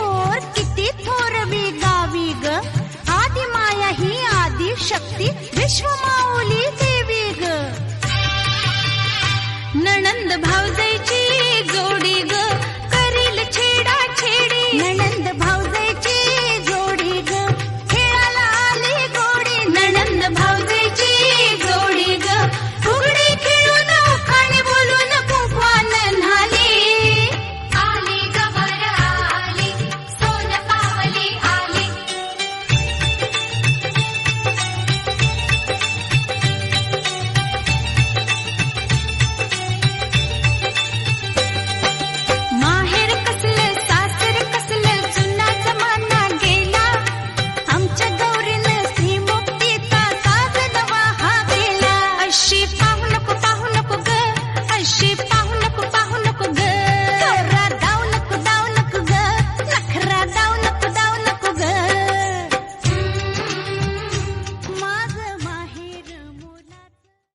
थोर किती थोर मी गावी ग. आदि माया ही आदि शक्ती विश्व विश्वमाऊली देवी ग. नणंद भावजाईची